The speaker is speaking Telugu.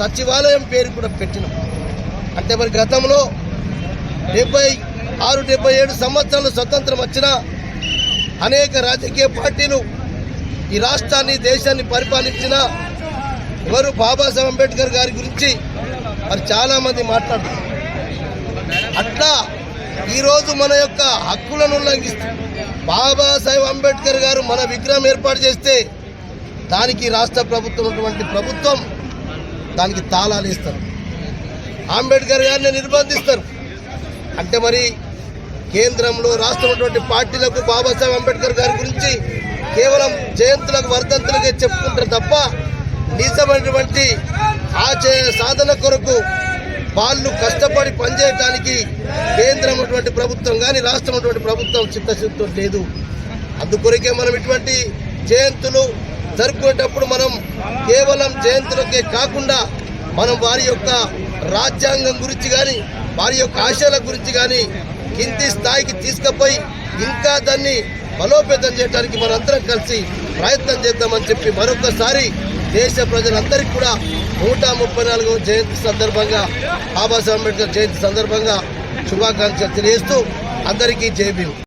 సచివాలయం పేరు కూడా పెట్టినాం. అంటే మరి గతంలో డెబ్బై ఆరు డెబ్బై ఏడు సంవత్సరాలు స్వతంత్రం వచ్చిన అనేక రాజకీయ పార్టీలు ఈ రాష్ట్రాన్ని దేశాన్ని పరిపాలించిన ఎవరు? బాబాసాహెబ్ అంబేద్కర్ గారి గురించి మరి చాలామంది మాట్లాడుతున్నారు. అట్లా ఈరోజు మన యొక్క హక్కులను ఉల్లంఘిస్తూ బాబాసాహెబ్ అంబేద్కర్ గారు మన విగ్రహం ఏర్పాటు చేస్తే దానికి రాష్ట్ర ప్రభుత్వం ఉన్నటువంటి ప్రభుత్వం దానికి తాళాలు ఇస్తారు. అంబేద్కర్ గారిని నిర్బంధిస్తారు. అంటే మరి కేంద్రంలో రాష్ట్రం పార్టీలకు బాబాసాహెబ్ అంబేద్కర్ గారి గురించి కేవలం జయంతులకు వర్ధంతులకే చెప్పుకుంటారు తప్ప నిజమైనటువంటి ఆచయ సాధన కొరకు వాళ్ళు కష్టపడి పనిచేయడానికి కేంద్రం ఉన్నటువంటి ప్రభుత్వం కానీ రాష్ట్రం ఉన్నటువంటి ప్రభుత్వం చిత్తశుద్ధితో లేదు. అందుకొరకే మనం ఇటువంటి జయంతులు జరుపుకునేటప్పుడు కేవలం జయంతులకే కాకుండా మనం వారి యొక్క రాజ్యాంగం గురించి కానీ వారి యొక్క ఆశయాల గురించి కానీ కింది స్థాయికి తీసుకుపోయి ఇంకా దాన్ని బలోపేతం చేయడానికి మనందరం కలిసి ప్రయత్నం చేద్దామని చెప్పి మరొకసారి దేశ ప్రజలందరికీ కూడా నూట ముప్పై నాలుగవ జయంతి సందర్భంగా బాబాసాహెబ్ అంబేద్కర్ జయంతి సందర్భంగా శుభాకాంక్షలు తెలియజేస్తూ అందరికీ జై భీమ్.